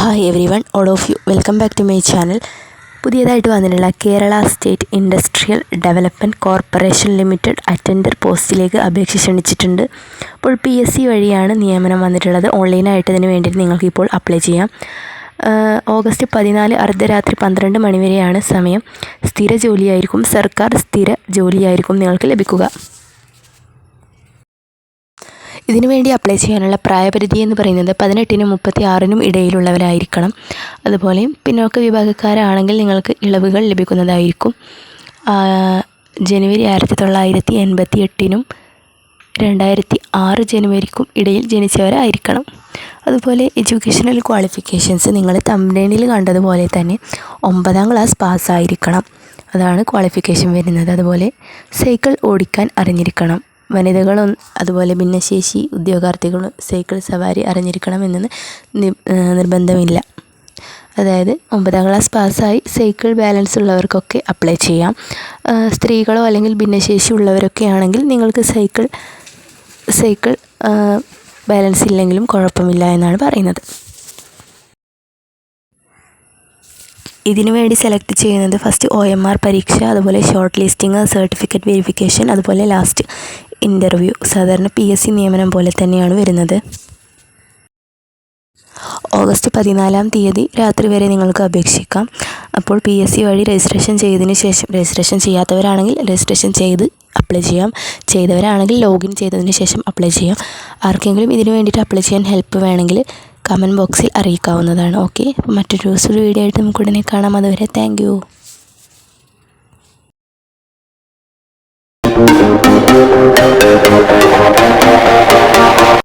Hi everyone all of you welcome back to my channel പുതിയതായിട്ട് വന്നിട്ടുള്ള Kerala state industrial development corporation limited attender പോസ്റ്റിലേക്ക് അപേക്ഷ ക്ഷണിച്ചിട്ടുണ്ട്. അപ്പോൾ പി എസ് സി വഴിയാണ് നിയമനം വന്നിട്ടുള്ളത്. ഓൺലൈനായിട്ട് ഇതിന് വേണ്ടിയിട്ട് നിങ്ങൾക്ക് ഇപ്പോൾ അപ്ലൈ ചെയ്യാം. ഓഗസ്റ്റ് പതിനാല് അർദ്ധരാത്രി പന്ത്രണ്ട് മണിവരെയാണ് സമയം. സ്ഥിര ജോലിയായിരിക്കും. സർക്കാർ സ്ഥിര ജോലിയായിരിക്കും നിങ്ങൾക്ക് ലഭിക്കുക. ഇതിനു വേണ്ടി അപ്ലൈ ചെയ്യാനുള്ള പ്രായപരിധി എന്ന് പറയുന്നത് പതിനെട്ടിനും മുപ്പത്തി ആറിനും ഇടയിലുള്ളവരായിരിക്കണം. അതുപോലെ പിന്നോക്ക വിഭാഗക്കാരാണെങ്കിൽ നിങ്ങൾക്ക് ഇളവുകൾ ലഭിക്കുന്നതായിരിക്കും. ജനുവരി ആയിരത്തി തൊള്ളായിരത്തി എൺപത്തി എട്ടിനും രണ്ടായിരത്തി ആറ് ജനുവരിക്കും ഇടയിൽ ജനിച്ചവരായിരിക്കണം. അതുപോലെ എഡ്യൂക്കേഷണൽ ക്വാളിഫിക്കേഷൻസ് നിങ്ങൾ തമിഴ്നയിൽ കണ്ടതുപോലെ തന്നെ ഒമ്പതാം ക്ലാസ് പാസ്സായിരിക്കണം അതാണ് ക്വാളിഫിക്കേഷൻ വരുന്നത്. അതുപോലെ സൈക്കിൾ ഓടിക്കാൻ അറിഞ്ഞിരിക്കണം. വനിതകളും അതുപോലെ ഭിന്നശേഷി ഉദ്യോഗാർത്ഥികളും സൈക്കിൾ സവാരി അറിഞ്ഞിരിക്കണമെന്ന് നിർബന്ധമില്ല. അതായത് ഒമ്പതാം ക്ലാസ് പാസ്സായി സൈക്കിൾ ബാലൻസ് ഉള്ളവർക്കൊക്കെ അപ്ലൈ ചെയ്യാം. സ്ത്രീകളോ അല്ലെങ്കിൽ ഭിന്നശേഷി ഉള്ളവരൊക്കെ ആണെങ്കിൽ നിങ്ങൾക്ക് സൈക്കിൾ സൈക്കിൾ ബാലൻസ് ഇല്ലെങ്കിലും കുഴപ്പമില്ല എന്നാണ് പറയുന്നത്. ഇതിനുവേണ്ടി സെലക്ട് ചെയ്യുന്നത് ഫസ്റ്റ് ഒ എം ആർ പരീക്ഷ അതുപോലെ ഷോർട്ട് ലിസ്റ്റിംഗ് സർട്ടിഫിക്കറ്റ് വെരിഫിക്കേഷൻ അതുപോലെ ലാസ്റ്റ് ഇന്റർവ്യൂ സാധാരണ പി എസ് സി നിയമനം പോലെ തന്നെയാണ് വരുന്നത്. ഓഗസ്റ്റ് പതിനാലാം തീയതി രാത്രി വരെ നിങ്ങൾക്ക് അപേക്ഷിക്കാം. അപ്പോൾ പി എസ് സി വഴി രജിസ്ട്രേഷൻ ചെയ്തതിന് ശേഷം രജിസ്ട്രേഷൻ ചെയ്യാത്തവരാണെങ്കിൽ രജിസ്ട്രേഷൻ ചെയ്ത് അപ്ലൈ ചെയ്യാം. ചെയ്തവരാണെങ്കിൽ ലോഗിൻ ചെയ്തതിന് ശേഷം അപ്ലൈ ചെയ്യാം. ആർക്കെങ്കിലും ഇതിനു വേണ്ടിയിട്ട് അപ്ലൈ ചെയ്യാൻ ഹെൽപ്പ് വേണമെങ്കിൽ കമന്റ് ബോക്സിൽ അറിയിക്കാവുന്നതാണ്. ഓക്കെ? അപ്പോൾ മറ്റൊരു ദിവസം വീഡിയോ ആയിട്ട് നമുക്ക് ഉടനെ കാണാം. അതുവരെ താങ്ക് Thank you.